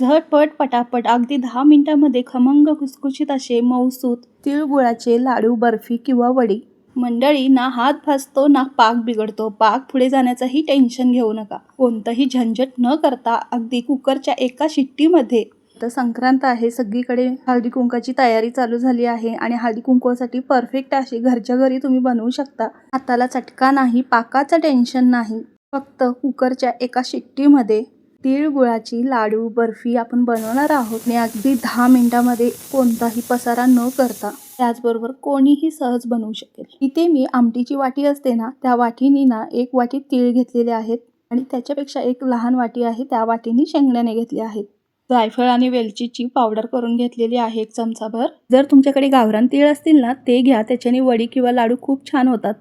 झटपट पटापट अगदी दहा मिनिटांमध्ये खमंग खुसखुशीत असे मऊसूत तिळगुळाचे लाडू बर्फी किंवा वडी. मंडळी ना हात भासतो ना पाक बिघडतो. पाक पुढे जाण्याचंही टेन्शन घेऊ नका. कोणतंही झंझट न करता अगदी कुकरच्या एका शिट्टीमध्ये. तर संक्रांत आहे सगळीकडे हळदी कुंकाची तयारी चालू झाली आहे आणि हळदी कुंकवासाठी परफेक्ट अशी घरच्या घरी तुम्ही बनवू शकता. हाताला चटका नाही पाकाचं टेन्शन नाही. फक्त कुकरच्या एका शिट्टीमध्ये. तिळगुळाची लाडू बर्फी आपण बनवणार आहोत. आणि अगदी दहा मिनिटामध्ये कोणताही पसारा न करता त्याचबरोबर कोणीही सहज बनवू शकेल. इथे मी आमटीची वाटी असते ना त्या वाटीनी ना एक वाटी तीळ घेतलेले आहेत. आणि त्याच्यापेक्षा एक लहान वाटी आहे त्या वाटीने शेंगण्याने घेतले आहेत. जायफळ आणि वेलचीची पावडर करून घेतलेली आहे एक चमचाभर. जर तुमच्याकडे गावरान तीळ असतील ना ते घ्या. त्याच्याने वडी किंवा लाडू खूप छान होतात.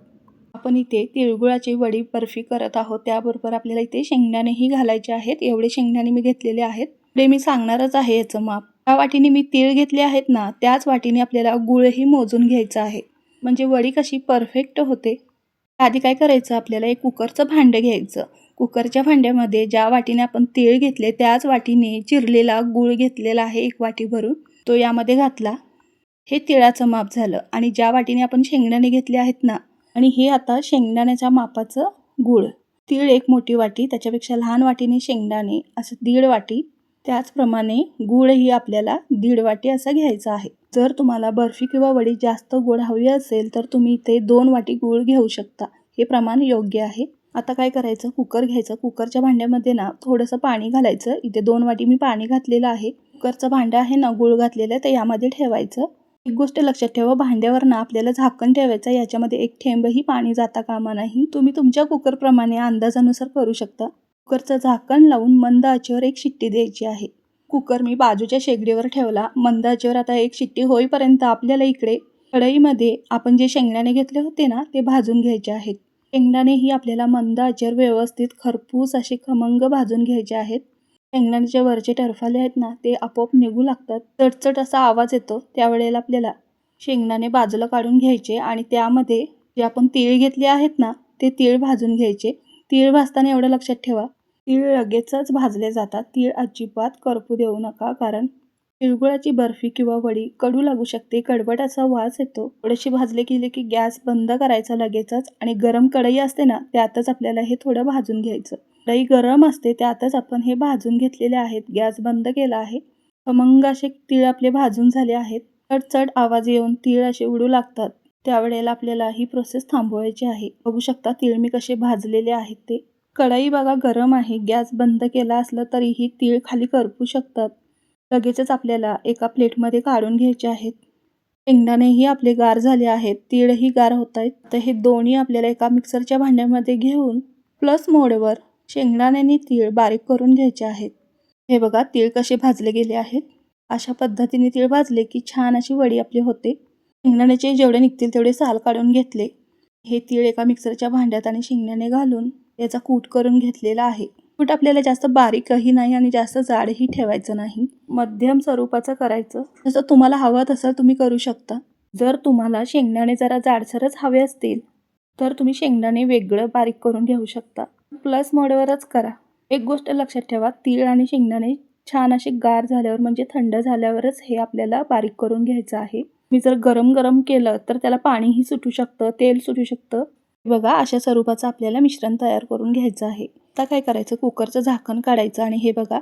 आपण इथे तिळगुळाची वडी बर्फी करत आहोत. त्याबरोबर आपल्याला इथे शेंगदाणेही घालायचे आहेत. एवढे शेंगदाणे मी घेतलेले आहेत. पुढे मी सांगणारच आहे याचं माप. त्या वाटीने मी तीळ घेतले आहेत ना त्याच वाटीने आपल्याला गुळही मोजून घ्यायचा आहे. म्हणजे वडी कशी परफेक्ट होते. आधी काय करायचं आपल्याला एक कुकरचं भांडं घ्यायचं. कुकरच्या भांड्यामध्ये ज्या वाटीने आपण तीळ घेतले त्याच वाटीने चिरलेला गूळ घेतलेला आहे एक वाटी भरून. तो यामध्ये घातला. हे तिळाचं माप झालं. आणि ज्या वाटीने आपण शेंगदाणे घेतले आहेत ना आणि हे आता शेंगदाण्याच्या मापाचं गूळ. तीळ एक मोठी वाटी त्याच्यापेक्षा लहान वाटीने शेंगदाणे असं दीड वाटी. त्याचप्रमाणे गूळही आपल्याला दीड वाटी असा घ्यायचा आहे. जर तुम्हाला बर्फी किंवा वडी जास्त गोड हवी असेल तर तुम्ही इथे दोन वाटी गूळ घेऊ शकता. हे प्रमाण योग्य आहे. आता काय करायचं? कुकर घ्यायचं. कुकरच्या भांड्यामध्ये ना थोडंसं पाणी घालायचं. इथे दोन वाटी मी पाणी घातलेलं आहे. कुकरचं भांडं आहे ना गूळ घातलेलं ते तर यामध्ये ठेवायचं. एक गोष्ट लक्षात ठेवा भांड्यावर ना आपल्याला झाकण ठेवायचं याच्यामध्ये एक थेंबही पाणी जाता कामा नाही. तुम्ही तुमच्या कुकरप्रमाणे अंदाजानुसार करू शकता. कुकरचं झाकण लावून मंद आचेवर एक शिट्टी द्यायची आहे. कुकर मी बाजूच्या शेगडीवर ठेवला. मंद आचेवर आता एक शिट्टी होईपर्यंत आपल्याला इकडे कढईमध्ये आपण जे शेंगदाणे घेतले होते ना ते भाजून घ्यायचे आहेत. शेंगदाणेही आपल्याला मंद आचेवर व्यवस्थित खरपूस असे खमंग भाजून घ्यायचे आहेत. शेंगदाण्याचे वरचे टरफाले आहेत ना ते आपोआप निघू लागतात. चटचट असा आवाज येतो त्यावेळेला आपल्याला. शेंगदाणे बाजूला काढून घ्यायचे आणि त्यामध्ये जे आपण तीळ घेतले आहेत ना ते तीळ भाजून घ्यायचे. तीळ भाजताना एवढं लक्षात ठेवा. तीळ लगेचच भाजले जातात. तीळ अजिबात करपू देऊ नका कारण तिळगुळाची बर्फी किंवा वडी कडू लागू शकते. कडवट असा वास येतो. थोडेसे भाजले गेले की गॅस बंद करायचा लगेचच आणि गरम कढई असते ना त्यातच आपल्याला हे थोडं भाजून घ्यायचं. लई गरम असते त्यातच आपण हे भाजून घेतलेले आहेत. गॅस बंद केला आहे. खमंग असे तीळ आपले भाजून झाले आहेत. चढ आवाज येऊन तीळ असे उडू लागतात. त्यावेळेला आपल्याला ही प्रोसेस थांबवायची आहे. बघू शकता तीळ मी कसे भाजलेले आहेत ते. कढई बघा गरम आहे. गॅस बंद केला असलं तरीही तीळ खाली करपू शकतात. लगेचच आपल्याला एका प्लेटमध्ये काढून घ्यायचे आहेत. शेंगदाणेही आपले गार झाले आहेत. तीळही गार होत आहेत. तर हे दोन्ही आपल्याला एका मिक्सरच्या भांड्यामध्ये घेऊन प्लस मोडवर शेंगदाण्याने तीळ बारीक करून घ्यायचे आहेत. हे बघा तीळ कसे भाजले गेले आहेत. अशा पद्धतीने तीळ भाजले की छान अशी वडी आपली होते. शेंगदाण्याचे जेवढे निघतील तेवढे साल काढून घेतले. हे तीळ एका मिक्सरच्या भांड्यात आणि शेंगदाणे घालून याचा कूट करून घेतलेला आहे. कूट आपल्याला जास्त बारीकही नाही आणि जास्त जाडही ठेवायचं नाही. मध्यम स्वरूपाचं करायचं. जसं तुम्हाला हवं तसं तुम्ही करू शकता. जर तुम्हाला शेंगदाणे जरा जाडसरच हवे असतील तर तुम्ही शेंगदाणे वेगळं बारीक करून घेऊ शकता. प्लस मोडवरच करा. एक गोष्ट लक्षात ठेवा तीळ आणि शेंगदाणे छान असे गार झाल्यावर म्हणजे थंड झाल्यावरच हे आपल्याला बारीक करून घ्यायचं आहे. मी जर गरम गरम केलं तर त्याला पाणीही सुटू शकतं तेल सुटू शकतं. बघा अशा स्वरूपाचं आपल्याला मिश्रण तयार करून घ्यायचं आहे. आता काय करायचं? कुकरचं झाकण काढायचं आणि हे बघा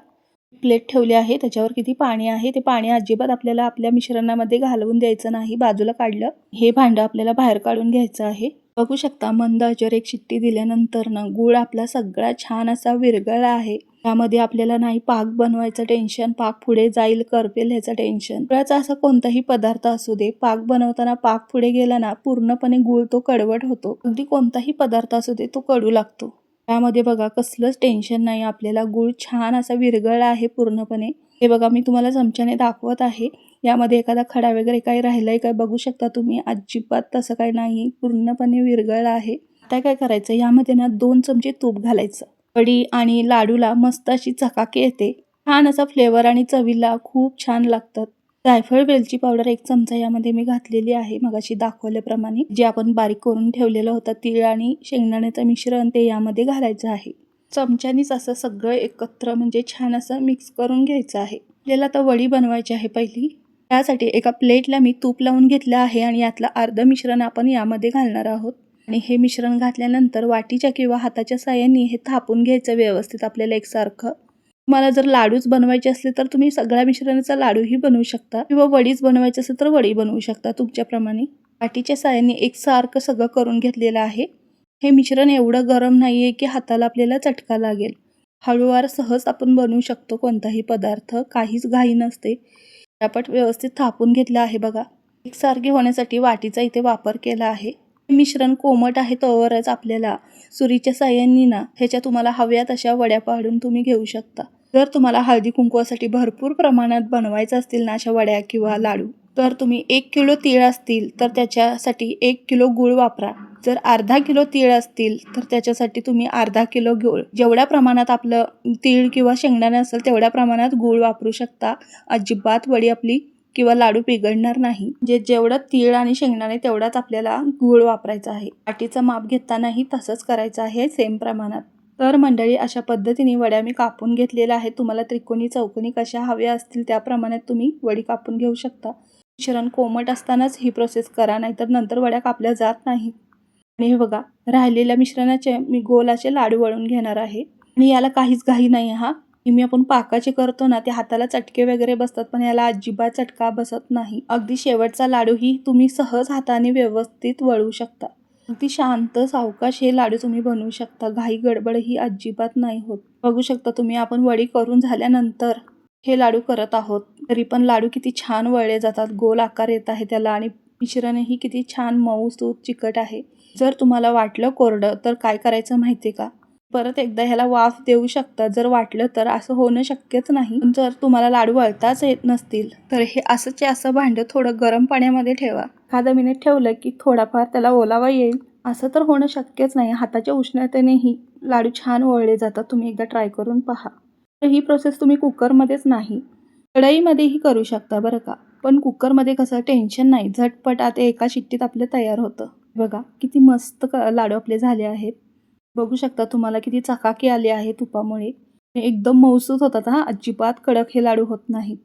प्लेट ठेवली आहे त्याच्यावर किती पाणी आहे ते पाणी अजिबात आपल्याला आपल्या मिश्रणामध्ये घालवून द्यायचं नाही बाजूला काढलं. हे भांडं आपल्याला बाहेर काढून घ्यायचं आहे. बघू शकता मंद आचेवर एक शिट्टी दिल्यानंतर ना गूळ आपला सगळा छान असा विरगळा आहे. त्यामध्ये आपल्याला नाही पाक बनवायचं टेन्शन पाक पुढे जाईल करपेल ह्याचं टेन्शन गुळाचा असा कोणताही पदार्थ असू दे पाक बनवताना पाक पुढे गेला ना पूर्णपणे गुळ तो कडवट होतो. अगदी कोणताही पदार्थ असू दे तो कडू लागतो. त्यामध्ये बघा कसलंच टेन्शन नाही आपल्याला गुळ छान असा विरगळा आहे पूर्णपणे. हे बघा मी तुम्हाला चमच्याने दाखवत आहे. यामध्ये एखादा खडा वगैरे काही राहिलाय काय बघू शकता तुम्ही. अजिबात तसं काही नाही. पूर्णपणे विरगळला आहे. आता काय करायचं? यामध्ये ना दोन चमचे तूप घालायचं. कढी आणि लाडूला मस्त अशी चकाकी येते. छान असा फ्लेवर आणि चवीला खूप छान लागतात. जायफळ वेलची पावडर एक चमचा यामध्ये मी घातलेली आहे. मगाशी दाखवल्याप्रमाणे. जे आपण बारीक करून ठेवलेलं होतं तीळ आणि शेंगदाण्याचं मिश्रण ते यामध्ये घालायचं आहे. चमच्यानीच असं सगळं एकत्र म्हणजे छान असं मिक्स करून घ्यायचं आहे. आपल्याला आता वडी बनवायची आहे पहिली. त्यासाठी एका प्लेटला मी तूप लावून घेतलं आहे आणि यातलं अर्धं मिश्रण आपण यामध्ये घालणार आहोत. आणि हे मिश्रण घातल्यानंतर वाटीच्या किंवा हाताच्या साह्याने हे थापून घ्यायचं व्यवस्थित आपल्याला एकसारखं. तुम्हाला जर लाडूच बनवायचे असले तर तुम्ही सगळ्या मिश्रणाचा लाडूही बनवू शकता किंवा वडीच बनवायची असेल तर वडी बनवू शकता तुमच्याप्रमाणे. वाटीच्या साह्याने एकसारखं सगळं करून घेतलेलं आहे. हे मिश्रण एवढं गरम नाही आहे की हाताला आपल्याला चटका लागेल. हळूवार सहज आपण बनवू शकतो कोणताही पदार्थ काहीच घाई नसते. पटापट व्यवस्थित थापून घेतलं आहे बघा. एकसारखे होण्यासाठी वाटीचा इथे वापर केला आहे. हे मिश्रण कोमट आहे तोवरच आपल्याला. सुरीच्या साह्यांनी ना ह्याच्या तुम्हाला हव्या तशा वड्या पाडून तुम्ही घेऊ शकता. जर तुम्हाला हळदी कुंकवासाठी भरपूर प्रमाणात बनवायचं असतील ना अशा वड्या किंवा लाडू तर तुम्ही एक किलो तीळ असतील तर त्याच्यासाठी एक किलो गूळ वापरा. जर अर्धा किलो तीळ असतील तर त्याच्यासाठी तुम्ही अर्धा किलो गूळ. जेवढ्या प्रमाणात आपलं तीळ किंवा शेंगदाणे असेल तेवढ्या प्रमाणात गूळ वापरू शकता. अजिबात वडी आपली किंवा लाडू पिघळणार नाही. जे जेवढं तीळ आणि शेंगदाणे तेवढाच आपल्याला गूळ वापरायचा आहे. वाटीचं माप घेतानाही तसंच करायचं आहे सेम प्रमाणात. तर मंडळी अशा पद्धतीने वड्या मी कापून घेतलेल्या आहेत. तुम्हाला त्रिकोणी चौकोनी कशा हव्या असतील त्या प्रमाणात तुम्ही वडी कापून घेऊ शकता. मिश्रण कोमट असतानाच ही प्रोसेस करा नाहीतर नंतर वड्या कापल्या जात नाहीत. आणि हे बघा राहिलेल्या मिश्रणाचे मी गोलाचे लाडू वळून घेणार आहे. आणि याला काहीच घाई नाही हा. नेहमी आपण पाकाचे करतो ना ते हाताला चटके वगैरे बसतात पण याला अजिबात चटका बसत नाही. अगदी शेवटचा लाडूही तुम्ही सहज हाताने व्यवस्थित वळू शकता. अगदी शांत सावकाश हे लाडू तुम्ही बनवू शकता. घाई गडबड ही अजिबात नाही होत. बघू शकता तुम्ही आपण वडी करून झाल्यानंतर हे लाडू करत आहोत. तरी पण लाडू किती छान वळले जातात. गोल आकार येत आहे त्याला आणि मिश्रणही किती छान मऊ सूत चिकट आहे. जर तुम्हाला वाटलं कोरडं तर काय करायचं माहिती आहे का? परत एकदा ह्याला वाफ देऊ शकता. जर वाटलं तर असं होणं शक्यच नाही. जर तुम्हाला लाडू वळताच येत नसतील तर हे असंचे असं भांडं थोडं गरम पाण्यामध्ये ठेवा. एखादा मिनिट ठेवलं की थोडाफार त्याला ओलावा येईल. असं तर होणं शक्यच नाही. हाताच्या उष्णतेनेही लाडू छान वळले जातात. तुम्ही एकदा ट्राय करून पहा. ही प्रोसेस तुम्ही कुकरमध्येच नाही. कढईमध्येही करू शकता बरं का. पण कुकरमध्ये कसं टेन्शन नाही. झटपट आता एका शिट्टीत आपलं तयार होतं. बघा किती मस्त क लाडू आपले झाले आहेत. बघू शकता तुम्हाला किती चकाकी आली आहे तुपामुळे. एकदम मौसूद होतात हा. अजिबात कडक हे लाडू होत नाहीत.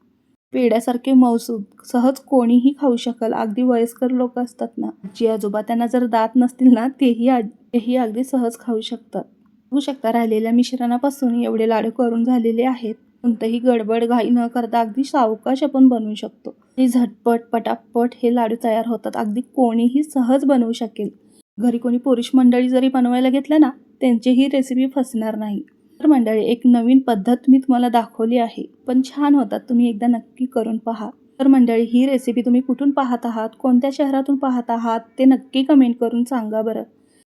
पेड्यासारखे मौसूद सहज कोणीही खाऊ शकल. अगदी वयस्कर लोक असतात ना. आजी आजोबा त्यांना जर दात नसतील ना तेही तेही अगदी सहज खाऊ शकतात. बघू शकता. राहिलेल्या मिश्रणापासून एवढे लाडू करून झालेले आहेत. कोणतंही गडबड घाई न करता अगदी सावकाश आपण बनवू शकतो. हे झटपट पटापट हे लाडू तयार होतात. अगदी कोणीही सहज बनवू शकेल. घरी कोणी पुरुष मंडळी जरी बनवायला घेतलं ना त्यांची ही रेसिपी फसणार नाही. तर मंडळी एक नवीन पद्धत मी तुम्हाला दाखवली आहे. पण छान होतात. तुम्ही एकदा नक्की करून पहा. तर मंडळी ही रेसिपी तुम्ही कुठून पाहत आहात? कोणत्या शहरातून पाहत आहात? ते नक्की कमेंट करून सांगा बरं.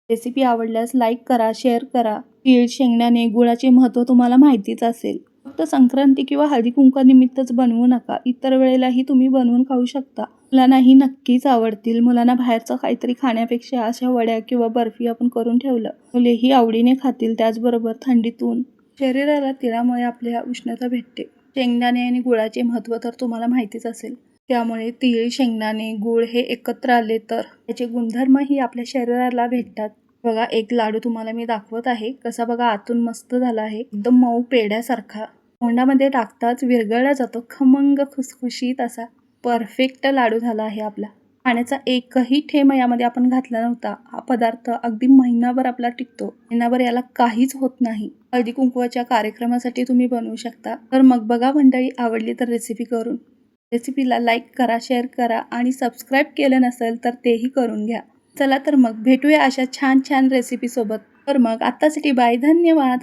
रेसिपी आवडल्यास लाईक करा शेअर करा. तीळ शेंगण्याने गुळाचे महत्त्व तुम्हाला माहितीच असेल. फक्त संक्रांती किंवा हळदी कुंकानिमित्तच बनवू नका. इतर वेळेलाही तुम्ही बनवून खाऊ शकता. मुलांनाही नक्कीच आवडतील. मुलांना बाहेरचं काहीतरी खाण्यापेक्षा अशा वड्या किंवा बर्फी आपण करून ठेवलं. मुलेही आवडीने खातील. त्याचबरोबर थंडीतून शरीराला तिळामुळे आपल्या उष्णता भेटते. शेंगदाणे आणि गुळाचे महत्त्व तर तुम्हाला माहितीच असेल. त्यामुळे तीळ शेंगदाणे गुळ हे एकत्र आले तर त्याचे गुणधर्मही आपल्या शरीराला भेटतात. बघा एक लाडू तुम्हाला मी दाखवत आहे. कसा बघा आतून मस्त झाला आहे. एकदम मऊ पेड्यासारखा तोंडामध्ये टाकताच विरघळला जातो. खमंग खुसखुशीत असा परफेक्ट लाडू झाला आहे आपला. पाण्याचा एकही ठेम यामध्ये आपण घातला नव्हता. हा पदार्थ अगदी महिनाभर आपला टिकतो. महिनाभर याला काहीच होत नाही. हळदी कुंकवाच्या कार्यक्रमासाठी तुम्ही बनवू शकता. तर मग बघा मंडळी आवडली तर रेसिपी करून. रेसिपीला लाईक करा शेअर करा आणि सबस्क्राईब केलं नसेल तर तेही करून घ्या. चला तर मग भेटूया अशा छान छान रेसिपीसोबत. तर मग आत्तासाठी बाय. धन्यवाद.